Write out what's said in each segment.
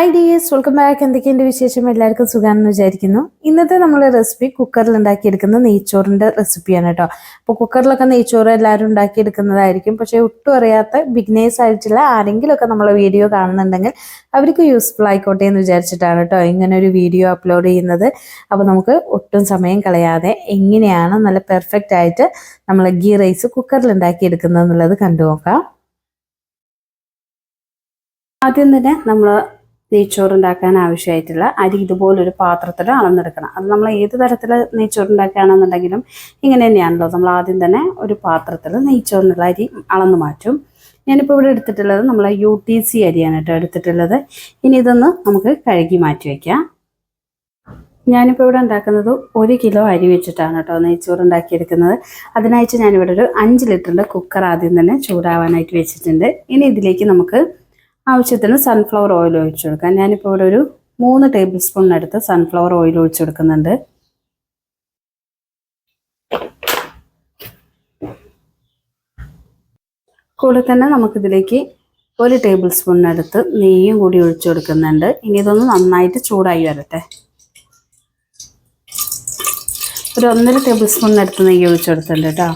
Hi dears welcome back എന്തൊക്കെയുണ്ട് വിശേഷം? എല്ലാവർക്കും സുഖാണെന്ന് വിചാരിക്കുന്നു. ഇന്നത്തെ നമ്മൾ റെസിപ്പി കുക്കറിൽ ഉണ്ടാക്കിയെടുക്കുന്ന നെയ്ച്ചോറിന്റെ റെസിപ്പിയാണ് കേട്ടോ അപ്പോൾ കുക്കറിലൊക്കെ നെയ്ച്ചോറ് എല്ലാവരും ഉണ്ടാക്കിയെടുക്കുന്നതായിരിക്കും. പക്ഷേ ഒട്ടും അറിയാത്ത ബിഗ്നേഴ്സ് ആയിട്ടുള്ള ആരെങ്കിലുമൊക്കെ നമ്മളെ വീഡിയോ കാണുന്നുണ്ടെങ്കിൽ അവർക്ക് യൂസ്ഫുൾ ആയിക്കോട്ടെ എന്ന് വിചാരിച്ചിട്ടാണ് കേട്ടോ ഇങ്ങനെ ഒരു വീഡിയോ അപ്ലോഡ് ചെയ്യുന്നത്. അപ്പോൾ നമുക്ക് ഒട്ടും സമയം കളയാതെ എങ്ങനെയാണ് നല്ല പെർഫെക്റ്റ് ആയിട്ട് നമ്മൾ ഗീ റൈസ് കുക്കറിൽ ഉണ്ടാക്കിയെടുക്കുന്നത് എന്നുള്ളത് കണ്ടു നോക്കാം. ആദ്യം തന്നെ നമ്മൾ നെയ്ച്ചോറ് ഉണ്ടാക്കാൻ ആവശ്യമായിട്ടുള്ള അരി ഇതുപോലൊരു പാത്രത്തിൽ അളന്നെടുക്കണം. അത് നമ്മൾ ഏത് തരത്തിൽ നെയ്ച്ചോറ് ഉണ്ടാക്കുകയാണെന്നുണ്ടെങ്കിലും ഇങ്ങനെ തന്നെയാണല്ലോ. നമ്മൾ ആദ്യം തന്നെ ഒരു പാത്രത്തിൽ നെയ്ച്ചോറിനുള്ള അരി അളന്ന് മാറ്റും. ഞാനിപ്പോൾ ഇവിടെ എടുത്തിട്ടുള്ളത് നമ്മൾ യു ടി സി അരിയാണ് കേട്ടോ എടുത്തിട്ടുള്ളത്. ഇനി ഇതൊന്ന് നമുക്ക് കഴുകി മാറ്റി വയ്ക്കാം ഞാനിപ്പോൾ ഇവിടെ ഉണ്ടാക്കുന്നത് ഒരു കിലോ അരി വെച്ചിട്ടാണ് കേട്ടോ നെയ്ച്ചോറ് ഉണ്ടാക്കിയെടുക്കുന്നത് അതിനായിട്ട് ഞാനിവിടെ ഒരു അഞ്ച് ലിറ്ററിന്റെ കുക്കർ ആദ്യം തന്നെ ചൂടാവാനായിട്ട് വെച്ചിട്ടുണ്ട്. ഇനി ഇതിലേക്ക് നമുക്ക് ആവശ്യത്തിന് സൺഫ്ലവർ ഓയിൽ ഒഴിച്ചു കൊടുക്കാം. ഞാനിപ്പോൾ ഇവിടെ ഒരു മൂന്ന് ടേബിൾ സ്പൂണിനടുത്ത് സൺഫ്ലവർ ഓയിൽ ഒഴിച്ചു കൊടുക്കുന്നുണ്ട്. കൂടെ തന്നെ നമുക്കിതിലേക്ക് ഒരു ടേബിൾ സ്പൂണിനടുത്ത് നെയ്യും കൂടി ഒഴിച്ചു കൊടുക്കുന്നുണ്ട്. ഇനി ഇതൊന്ന് നന്നായിട്ട് ചൂടായി വരട്ടെ. ഒരു ഒന്നര ടേബിൾ സ്പൂണിനടുത്ത് നെയ്യ് ഒഴിച്ചു കൊടുത്തിട്ടുണ്ട് കേട്ടോ.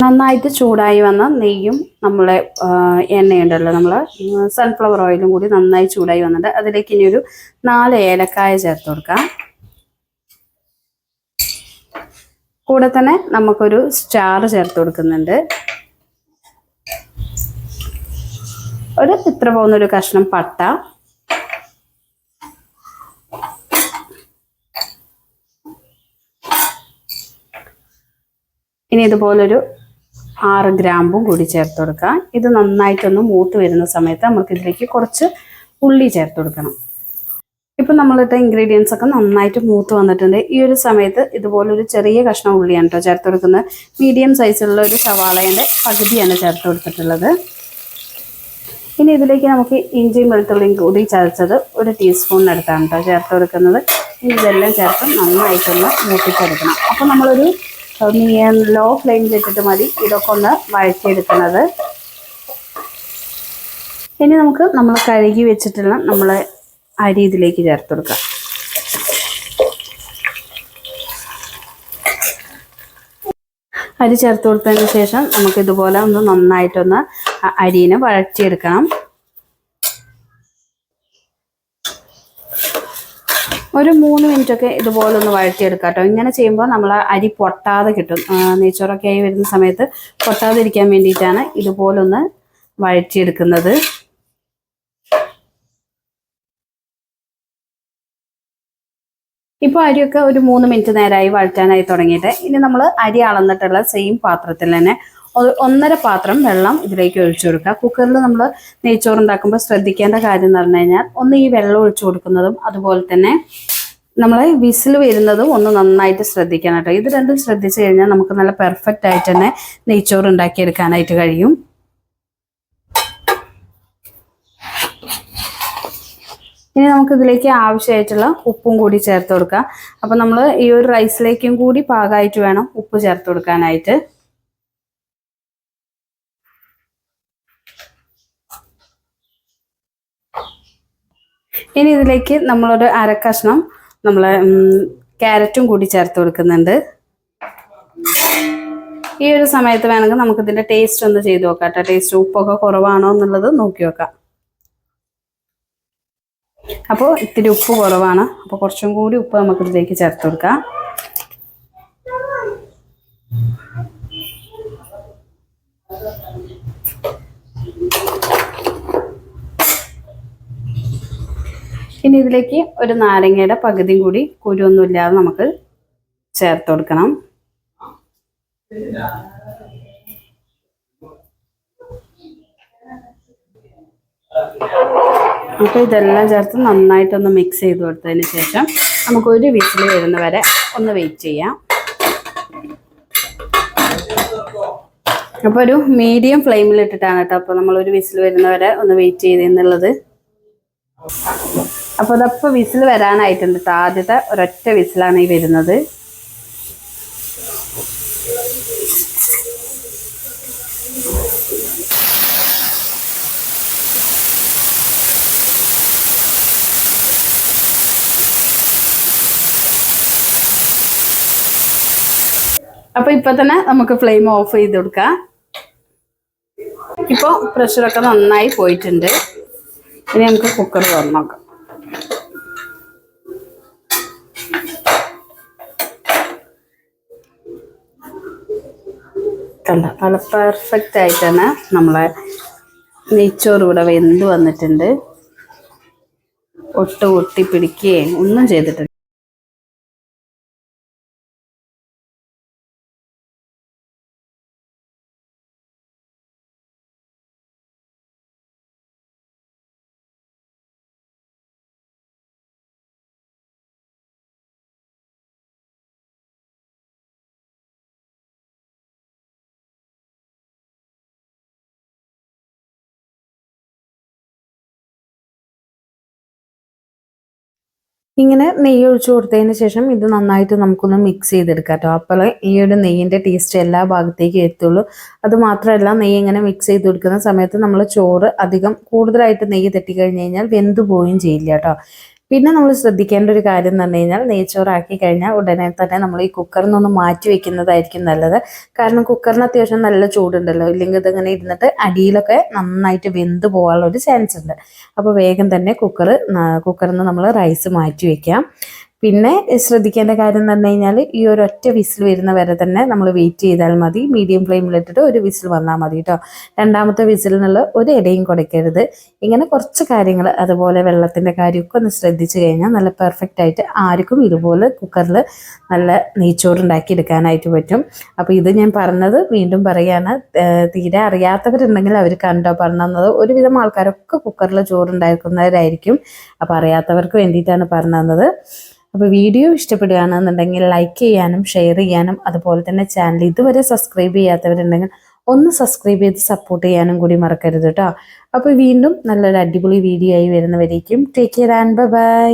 നന്നായിട്ട് ചൂടായി വന്ന നെയ്യും നമ്മളെ എണ്ണയുണ്ടല്ലോ നമ്മൾ സൺഫ്ലവർ ഓയിലും കൂടി നന്നായി ചൂടായി വന്നിട്ട് അതിലേക്ക് ഇനി ഒരു നാല് ഏലക്കായ ചേർത്ത് കൊടുക്കാം. കൂടെ തന്നെ നമുക്കൊരു സ്റ്റാർ ചേർത്ത് കൊടുക്കുന്നുണ്ട്. ഒരു ഇത്ര പോകുന്നൊരു കഷ്ണം പട്ട. ഇനി ഇതുപോലൊരു ആറ് ഗ്രാമ്പും കൂടി ചേർത്ത് കൊടുക്കുക ഇത് നന്നായിട്ടൊന്ന് മൂത്ത് വരുന്ന സമയത്ത് നമുക്ക് ഇതിലേക്ക് കുറച്ച് ഉള്ളി ചേർത്ത് കൊടുക്കണം. ഇപ്പം നമ്മളിട്ട ഇൻഗ്രീഡിയൻസ് ഒക്കെ നന്നായിട്ട് മൂത്ത് വന്നിട്ടുണ്ട്. ഈ ഒരു സമയത്ത് ഇതുപോലൊരു ചെറിയ കഷ്ണം ഉള്ളിയാണ് കേട്ടോ ചേർത്ത് കൊടുക്കുന്നത്. മീഡിയം സൈസിലുള്ള ഒരു സവാളേന്റെ പകുതിയാണ് ചേർത്ത് കൊടുത്തിട്ടുള്ളത്. ഇനി ഇതിലേക്ക് നമുക്ക് ഇഞ്ചിയും വെളുത്തുള്ളിയും കൂടി ചതച്ചത് ഒരു ടീസ്പൂണിനടുത്താണ് കേട്ടോ ചേർത്ത് കൊടുക്കുന്നത്. ഇനി ഇതെല്ലാം ചേർത്ത് നന്നായിട്ടൊന്ന് മൂപ്പിച്ചെടുക്കണം. അപ്പോൾ നമ്മളൊരു ലോ ഫ്ലെയിമിൽ ഇട്ടിട്ട് മതി. ഇതൊക്കെ ഒന്ന് വഴറ്റിയെടുക്കുന്നത് ഇനി നമുക്ക് നമ്മൾ കഴുകി വെച്ചിട്ടുള്ള നമ്മൾ അരി ഇതിലേക്ക് ചേർത്ത് കൊടുക്കാം. അരി ചേർത്ത് കൊടുത്തതിന് ശേഷം നമുക്കിതുപോലെ ഒന്ന് നന്നായിട്ടൊന്ന് അരിനെ അരിനെ ഒരു മൂന്ന് മിനിറ്റ് ഒക്കെ ഇതുപോലെ ഒന്ന് വഴറ്റിയെടുക്കാം കേട്ടോ ഇങ്ങനെ ചെയ്യുമ്പോൾ നമ്മൾ അരി പൊട്ടാതെ കിട്ടും. നെയ്ച്ചോറൊക്കെ ആയി വരുന്ന സമയത്ത് പൊട്ടാതിരിക്കാൻ വേണ്ടിയിട്ടാണ് ഇതുപോലൊന്ന് വഴറ്റിയെടുക്കുന്നത്. ഇപ്പോൾ അരിയൊക്കെ ഒരു മൂന്ന് മിനിറ്റ് നേരമായി വഴറ്റാനായി തുടങ്ങിയിട്ട് ഇനി നമ്മൾ അരി അളന്നിട്ടുള്ള സെയിം പാത്രത്തിൽ തന്നെ ഒന്നര പാത്രം വെള്ളം ഇതിലേക്ക് ഒഴിച്ചു കൊടുക്കുക. കുക്കറിൽ നമ്മൾ നെയ്ച്ചോറ് ഉണ്ടാക്കുമ്പോൾ ശ്രദ്ധിക്കേണ്ട കാര്യം എന്ന് പറഞ്ഞു കഴിഞ്ഞാൽ ഒന്ന് ഈ വെള്ളം ഒഴിച്ചു കൊടുക്കുന്നതും അതുപോലെ തന്നെ നമ്മൾ വിസിൽ വരുന്നതും ഒന്ന് നന്നായിട്ട് ശ്രദ്ധിക്കണം കേട്ടോ. ഇത് രണ്ടും ശ്രദ്ധിച്ചു കഴിഞ്ഞാൽ നമുക്ക് നല്ല പെർഫെക്റ്റ് ആയിട്ട് തന്നെ നെയ്ച്ചോറ് ഉണ്ടാക്കിയെടുക്കാനായിട്ട് കഴിയും. ഇനി നമുക്ക് ഇതിലേക്ക് ആവശ്യമായിട്ടുള്ള ഉപ്പും കൂടി ചേർത്ത് കൊടുക്കാം. അപ്പം നമ്മൾ ഈ ഒരു റൈസിലേക്കും കൂടി പാകമായിട്ട് വേണം ഉപ്പ് ചേർത്ത് കൊടുക്കാനായിട്ട്. ഇനി ഇതിലേക്ക് നമ്മളൊരു അരക്കഷ്ണം നമ്മൾ ക്യാരറ്റും കൂടി ചേർത്ത് കൊടുക്കുന്നുണ്ട്. ഈ ഒരു സമയത്ത് വേണമെങ്കിൽ നമുക്ക് ഇതിന്റെ ടേസ്റ്റ് ഒന്ന് ചെയ്ത് നോക്കാം കേട്ടോ. ടേസ്റ്റ് ഉപ്പൊക്കെ കുറവാണോ എന്നുള്ളത് നോക്കി നോക്കാം. അപ്പോൾ ഇത്തിരി ഉപ്പ് കുറവാണ്. അപ്പോൾ കുറച്ചും കൂടി ഉപ്പ് നമുക്ക് ഇതിലേക്ക് ചേർത്ത് കൊടുക്കാം. ഇനി ഇതിലേക്ക് ഒരു നാരങ്ങയുടെ പകുതിയും കൂടി കുരുവൊന്നുമില്ലാതെ നമുക്ക് ചേർത്ത് കൊടുക്കണം. അപ്പോൾ ഇതെല്ലാം ചേർത്ത് നന്നായിട്ടൊന്ന് മിക്സ് ചെയ്ത് കൊടുത്തതിന് ശേഷം നമുക്ക് ഒരു വിസിൽ വരുന്ന വരെ ഒന്ന് വെയിറ്റ് ചെയ്യാം. അപ്പോൾ ഒരു മീഡിയം ഫ്ലെയിമിൽ ഇട്ടിട്ടാണ് കേട്ടോ. അപ്പോൾ നമ്മൾ ഒരു വിസിൽ വരുന്ന വരെ ഒന്ന് വെയിറ്റ് ചെയ്തെന്നുള്ളത് അപ്പോൾ ഇതപ്പോൾ വിസിൽ വരാനായിട്ടുണ്ട്. ആദ്യത്തെ ഒരൊറ്റ വിസിലാണ് ഈ വരുന്നത്. അപ്പോൾ ഇപ്പം തന്നെ നമുക്ക് ഫ്ലെയിം ഓഫ് ചെയ്ത് കൊടുക്കാം. ഇപ്പോൾ പ്രഷറൊക്കെ നന്നായി പോയിട്ടുണ്ട്. ഇനി നമുക്ക് കുക്കർ തുറന്നോക്കാം കണ്ട നല്ല പെർഫെക്റ്റ് ആയിട്ടാണ് നമ്മളെ നെയ്ച്ചോറ് ഇവിടെ വെന്ത് വന്നിട്ടുണ്ട്. ഒട്ട് ഒട്ടി പിടിക്കുകയും ഒന്നും ചെയ്തിട്ടില്ല. ഇങ്ങനെ നെയ്യ് ഒഴിച്ചു കൊടുത്തതിന് ശേഷം ഇത് നന്നായിട്ട് നമുക്കൊന്ന് മിക്സ് ചെയ്തെടുക്കാം കേട്ടോ അപ്പോൾ ഈ ഒരു നെയ്യിന്റെ ടേസ്റ്റ് എല്ലാ ഭാഗത്തേക്കും എത്തുള്ളൂ. അത് മാത്രമല്ല നെയ്യ് ഇങ്ങനെ മിക്സ് ചെയ്ത് കൊടുക്കുന്ന സമയത്ത് നമ്മൾ ചോറ് അധികം കൂടുതലായിട്ട് നെയ്യ് തട്ടിക്കഴിഞ്ഞ് കഴിഞ്ഞാൽ വെന്തു പോവുകയും ചെയ്യില്ല കേട്ടോ പിന്നെ നമ്മൾ ശ്രദ്ധിക്കേണ്ട ഒരു കാര്യം എന്ന് പറഞ്ഞു കഴിഞ്ഞാൽ നെയ്ച്ചോറാക്കി കഴിഞ്ഞാൽ ഉടനെ തന്നെ നമ്മൾ ഈ കുക്കറിൽ നിന്നൊന്ന് മാറ്റി വെക്കുന്നതായിരിക്കും നല്ലത്. കാരണം കുക്കറിന് അത്യാവശ്യം നല്ല ചൂടുണ്ടല്ലോ. ഇല്ലെങ്കിൽ ഇതിങ്ങനെ ഇരുന്നിട്ട് അടിയിലൊക്കെ നന്നായിട്ട് വെന്ത് പോകാനുള്ള ഒരു ചാൻസ് ഉണ്ട്. അപ്പോൾ വേഗം തന്നെ കുക്കർ കുക്കറിൽ നിന്ന് നമ്മൾ റൈസ് മാറ്റി വെക്കാം. പിന്നെ ശ്രദ്ധിക്കേണ്ട കാര്യം എന്ന് പറഞ്ഞു കഴിഞ്ഞാൽ ഈ ഒരു ഒറ്റ വിസിൽ വരുന്ന വരെ തന്നെ നമ്മൾ വെയിറ്റ് ചെയ്താൽ മതി. മീഡിയം ഫ്ലെയിമിലിട്ടിട്ട് ഒരു വിസിൽ വന്നാൽ മതി കേട്ടോ രണ്ടാമത്തെ വിസിലിനുള്ള ഒരു ഇടയും കൊടുക്കരുത്. ഇങ്ങനെ കുറച്ച് കാര്യങ്ങൾ അതുപോലെ വെള്ളത്തിന്റെ കാര്യമൊക്കെ ഒന്ന് ശ്രദ്ധിച്ചു കഴിഞ്ഞാൽ നല്ല പെർഫെക്റ്റ് ആയിട്ട് ആർക്കും ഇതുപോലെ കുക്കറിൽ നല്ല നെയ്ച്ചോറ് ഉണ്ടാക്കി എടുക്കാനായിട്ട് പറ്റും. അപ്പോൾ ഇത് ഞാൻ പറഞ്ഞത് വീണ്ടും പറയുകയാണ് തീരെ അറിയാത്തവരുണ്ടെങ്കിൽ അവർ കണ്ടോ പറഞ്ഞത് ഒരുവിധം ആൾക്കാരൊക്കെ കുക്കറിൽ ചോറുണ്ടാക്കുന്നവരായിരിക്കും അപ്പോൾ അറിയാത്തവർക്ക് വേണ്ടിയിട്ടാണ് പറഞ്ഞു തന്നത്. അപ്പോൾ വീഡിയോ ഇഷ്ടപ്പെടുകയാണെന്നുണ്ടെങ്കിൽ ലൈക്ക് ചെയ്യാനും ഷെയർ ചെയ്യാനും അതുപോലെ തന്നെ ചാനൽ ഇതുവരെ സബ്സ്ക്രൈബ് ചെയ്യാത്തവരുണ്ടെങ്കിൽ ഒന്ന് സബ്സ്ക്രൈബ് ചെയ്ത് സപ്പോർട്ട് ചെയ്യാനും കൂടി മറക്കരുത് കേട്ടോ അപ്പോൾ വീണ്ടും നല്ലൊരു അടിപൊളി വീഡിയോ ആയി വരുന്നവരേക്കും ടേക്ക് കെയർ ആൻഡ് ബൈ